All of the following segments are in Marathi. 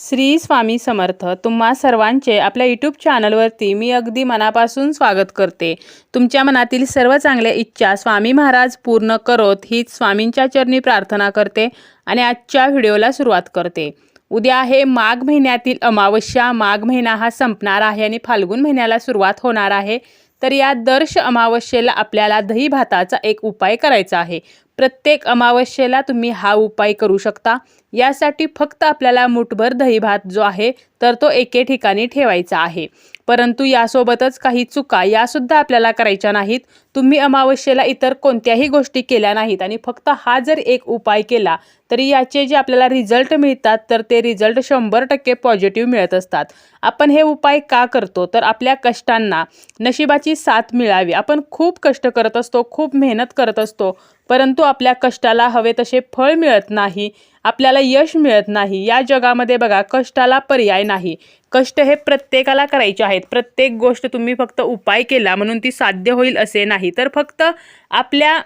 श्री स्वामी समर्थ तुम्हा सर्वांचे आपल्या यूट्यूब चॅनलवरती मी अगदी मनापासून स्वागत करते. तुमच्या मनातील सर्व चांगल्या इच्छा स्वामी महाराज पूर्ण करोत हीच स्वामींच्या चरणी प्रार्थना करते आणि आजच्या व्हिडिओला सुरुवात करते. उद्या आहे माघ महिन्यातील अमावस्या. माघ महिना हा संपणार आहे आणि फाल्गुन महिन्याला सुरुवात होणार आहे. तर या दर्श अमावस्येला आपल्याला दही भाताचा एक उपाय करायचा आहे. प्रत्येक अमावस्येला तुम्ही हा उपाय करू शकता. यासाठी फक्त आपल्याला मुठभर दही भात जो आहे तर तो एके ठिकाणी ठेवायचा आहे. परंतु यासोबतच काही चुका यासुद्धा आपल्याला करायच्या नाहीत. तुम्ही अमावस्येला इतर कोणत्याही गोष्टी केल्या नाहीत आणि फक्त हा जर एक उपाय केला तरी याचे जे आपल्याला रिझल्ट मिळतात तर ते रिझल्ट शंभर टक्के पॉझिटिव्ह मिळत असतात. आपण हे उपाय का करतो? तर आपल्या कष्टांना नशिबाची साथ मिळावी. आपण खूप कष्ट करत असतो खूप मेहनत करत असतो परंतु आपल्या कष्टाला हवे तसे फळ मिळत नाही आपल्याला यश मिळत नाही. या जगामध्ये बघा कष्टाला पर्याय नाही. कष्ट हे प्रत्येकाला करायचे आहेत. प्रत्येक गोष्ट तुम्ही फक्त उपाय केला म्हणून ती साध्य होईल असे नाही. तर फक्त आपल्या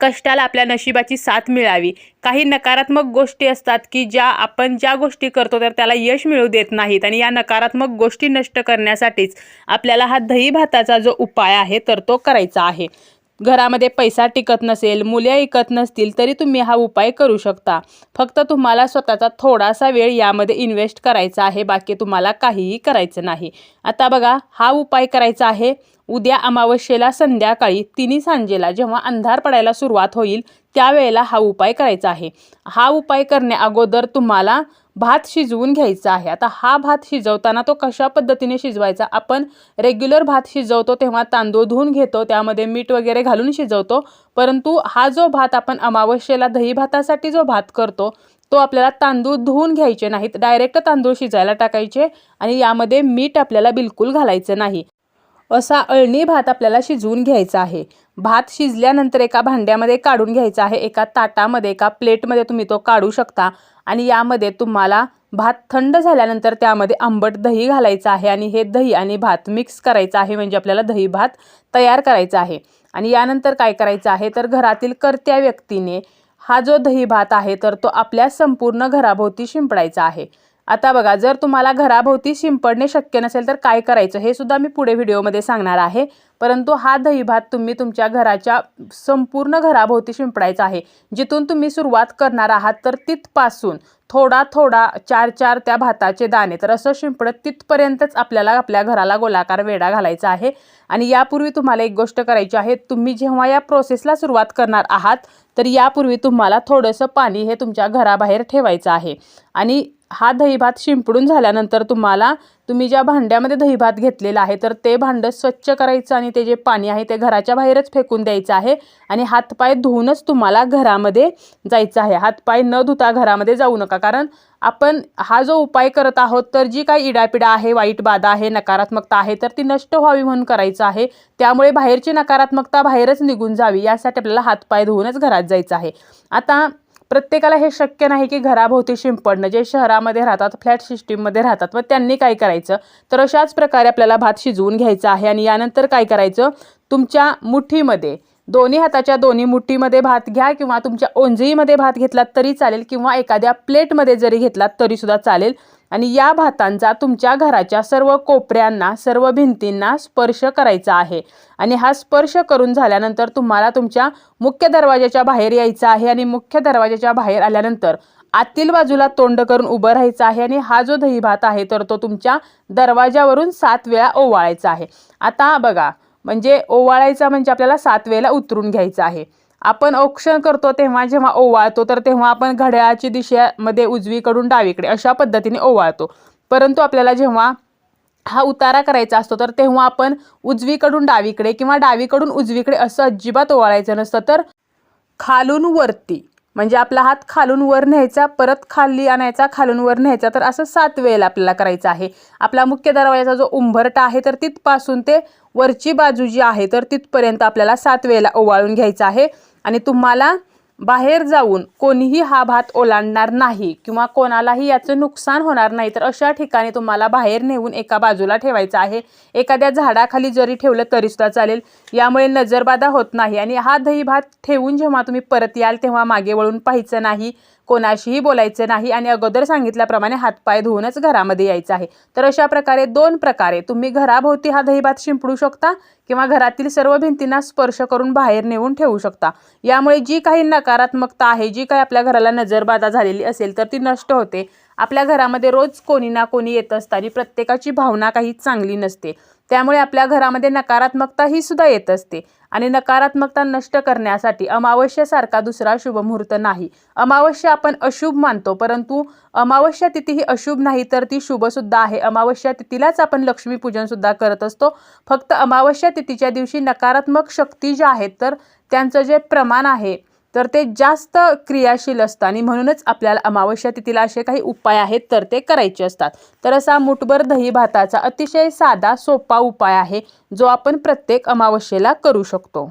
कष्टाला आपल्या नशिबाची साथ मिळावी. काही नकारात्मक गोष्टी असतात की ज्या आपण ज्या गोष्टी करतो तर त्याला यश मिळू देत नाहीत आणि या नकारात्मक गोष्टी नष्ट करण्यासाठीच आपल्याला हा दही भाताचा जो उपाय आहे तर तो करायचा आहे. घरामध्ये पैसा टिकत नसेल मुले ऐकत नसतील तरी तुम्ही हा उपाय करू शकता. फक्त तुम्हाला स्वतःचा थोडासा वेळ यामध्ये इन्व्हेस्ट करायचा आहे बाकी तुम्हाला काहीही करायचं नाही. आता बघा हा उपाय करायचा आहे. उद्या अमावस्येला संध्याकाळी तिन्ही सांजेला जेव्हा अंधार पडायला सुरुवात होईल त्यावेळेला हा उपाय करायचा आहे. हा उपाय करण्या अगोदर तुम्हाला भात शिजवून घ्यायचा आहे. आता हा भात शिजवताना तो कशा पद्धतीने शिजवायचा? आपण रेग्युलर भात शिजवतो तेव्हा तांदूळ धुवून घेतो त्यामध्ये मीठ वगैरे घालून शिजवतो. परंतु हा जो भात आपण अमावस्येला दही भातासाठी जो भात करतो तो आपल्याला तांदूळ धुवून घ्यायचे नाहीत. डायरेक्ट तांदूळ शिजायला टाकायचे आणि यामध्ये मीठ आपल्याला बिलकुल घालायचं नाही. असा अळणी भात आपल्याला शिजवून घ्यायचा आहे. भात शिजल्यानंतर एका भांड्यामध्ये काढून घ्यायचा आहे. एका ताटामध्ये एका प्लेटमध्ये तुम्ही तो काढू शकता. आणि यामध्ये तुम्हाला भात थंड झाल्यानंतर त्यामध्ये आंबट दही घालायचं आहे. आणि हे दही आणि भात मिक्स करायचं आहे. म्हणजे आपल्याला दही भात तयार करायचा आहे. आणि यानंतर काय करायचं आहे? तर घरातील कर्त्या व्यक्तीने हा जो दही भात आहे तर तो आपल्या संपूर्ण घराभोवती शिंपडायचा आहे. आता बघा जर तुम्हाला घराभोवती शिंपडणे शक्य नसेल तर काय करायचं हे सुद्धा मी पुढे व्हिडिओमध्ये सांगणार आहे. परंतु हा दहीभात तुम्ही तुमच्या घराच्या संपूर्ण घराभोवती शिंपडायचा आहे. जिथून तुम्ही सुरुवात करणार आहात तर तिथपासून थोडा थोडा चार चार त्या भाताचे दाणे तर असं शिंपडत तिथपर्यंतच आपल्याला आपल्या घराला गोलाकार वेढा घालायचा आहे. आणि यापूर्वी तुम्हाला एक गोष्ट करायची आहे तुम्ही जेव्हा या प्रोसेसला सुरुवात करणार आहात तर यापूर्वी तुम्हाला थोडंसं पाणी हे तुमच्या घराबाहेर ठेवायचं आहे. आणि हा दहीभात शिंपडून झाल्यानंतर तुम्हाला तुम्ही ज्या भांड्यामध्ये दहीभात घेतलेला आहे तर ते भांडं स्वच्छ करायचं आणि ते जे पाणी आहे ते घराच्या बाहेरच फेकून द्यायचं आहे आणि हातपाय धुवूनच तुम्हाला घरामध्ये जायचं आहे. हातपाय न धुता घरामध्ये जाऊ नका कारण आपण हा जो उपाय करत आहोत तर जी काही इडापिडा आहे वाईट बाधा आहे नकारात्मकता आहे तर ती नष्ट व्हावी म्हणून करायचं आहे. त्यामुळे बाहेरची नकारात्मकता बाहेरच निघून जावी यासाठी आपल्याला हातपाय धुवूनच घरात जायचं आहे. आता प्रत्येकाला हे शक्य नाही की घराभोवती शिंपडणं. जे शहरामध्ये राहतात फ्लॅट सिस्टीममध्ये राहतात व त्यांनी काय करायचं? तर अशाच प्रकारे आपल्याला भात शिजवून घ्यायचा आहे आणि यानंतर काय करायचं? तुमच्या मुठीमध्ये दोन्ही हाताच्या दोन्ही मुठीमध्ये भात घ्या किंवा तुमच्या ओंजळीमध्ये भात घेतलात तरी चालेल किंवा एखाद्या प्लेटमध्ये जरी घेतलात तरीसुद्धा चालेल. आणि या भातांचा तुमच्या घराच्या सर्व कोपऱ्यांना सर्व भिंतींना स्पर्श करायचा आहे. आणि हा स्पर्श करून झाल्यानंतर तुम्हाला तुमच्या मुख्य दरवाजाच्या बाहेर यायचं आहे आणि मुख्य दरवाजाच्या बाहेर आल्यानंतर आतील बाजूला तोंड करून उभं राहायचं आहे आणि हा जो दही भात आहे तर तो तुमच्या दरवाजावरून सात वेळा ओवाळायचा आहे. आता बघा म्हणजे ओवाळायचा म्हणजे आपल्याला सात वेळेला उतरून घ्यायचा आहे. आपण औक्षण करतो तेव्हा जेव्हा ओवाळतो तर तेव्हा आपण घड्याळाची दिशेमध्ये उजवीकडून डावीकडे अशा पद्धतीने ओवाळतो. परंतु आपल्याला जेव्हा हा उतारा करायचा असतो तर तेव्हा आपण उजवीकडून डावीकडे किंवा डावीकडून उजवीकडे असं अजिबात ओवाळायचं नसतं. तर खालून वरती म्हणजे आपला हात खालून वर न्यायचा परत खाली आणायचा खालून वर न्यायचा तर असं सात वेळेला आपल्याला करायचं आहे. आपला मुख्य दरवाजाचा जो उंभरटा आहे तर तिथपासून ते वरची बाजू जी आहे तर तिथपर्यंत आपल्याला सात वेळेला ओवाळून घ्यायचं आहे. आणि तुम्हाला बाहेर जाऊन कोणीही हा भात ओलांडणार नाही किंवा कोणालाही याचं नुकसान होणार नाही तर अशा ठिकाणी तुम्हाला बाहेर नेऊन एका बाजूला ठेवायचं आहे. एखाद्या झाडाखाली जरी ठेवलं तरीसुद्धा चालेल. यामुळे नजरबाधा होत नाही आणि हा दही भात ठेवून जेव्हा तुम्ही परत याल तेव्हा मागे वळून पाहायचं नाही. कोणाशीही बोलायचं नाही आणि अगोदर सांगितल्याप्रमाणे हातपाय धुवूनच घरामध्ये यायचं आहे. तर अशा प्रकारे दोन प्रकारे तुम्ही घराभोवती हा दहीभात शिंपडू शकता किंवा घरातील सर्व भिंतींना स्पर्श करून बाहेर नेऊन ठेवू शकता. यामुळे जी काही नकारात्मकता आहे जी काही आपल्या घराला नजरबाधा झालेली असेल तर ती नष्ट होते. आपल्या घरामध्ये रोज कोणी ना कोणी येत असताना प्रत्येकाची भावना काही चांगली नसते. त्यामुळे आपल्या घरामध्ये नकारात्मकता ही सुद्धा येत असते. आणि नकारात्मकता नष्ट करण्यासाठी अमावस्यासारखा दुसरा शुभमुहूर्त नाही. अमावस्या आपण अशुभ मानतो परंतु अमावस्या तिथी ही अशुभ नाही तर ती शुभसुद्धा आहे. अमावस्या तिथीलाच आपण लक्ष्मीपूजनसुद्धा करत असतो. फक्त अमावस्या तिथीच्या दिवशी नकारात्मक शक्ती ज्या आहेत तर त्यांचं जे प्रमाण आहे तर ते जास्त क्रियाशील असतं आणि म्हणूनच आपल्याला अमावस्या तिथीला असे काही उपाय आहेत तर ते करायचे असतात. तर असा मुठभर दही भाताचा अतिशय साधा सोपा उपाय आहे जो आपण प्रत्येक अमावस्येला करू शकतो.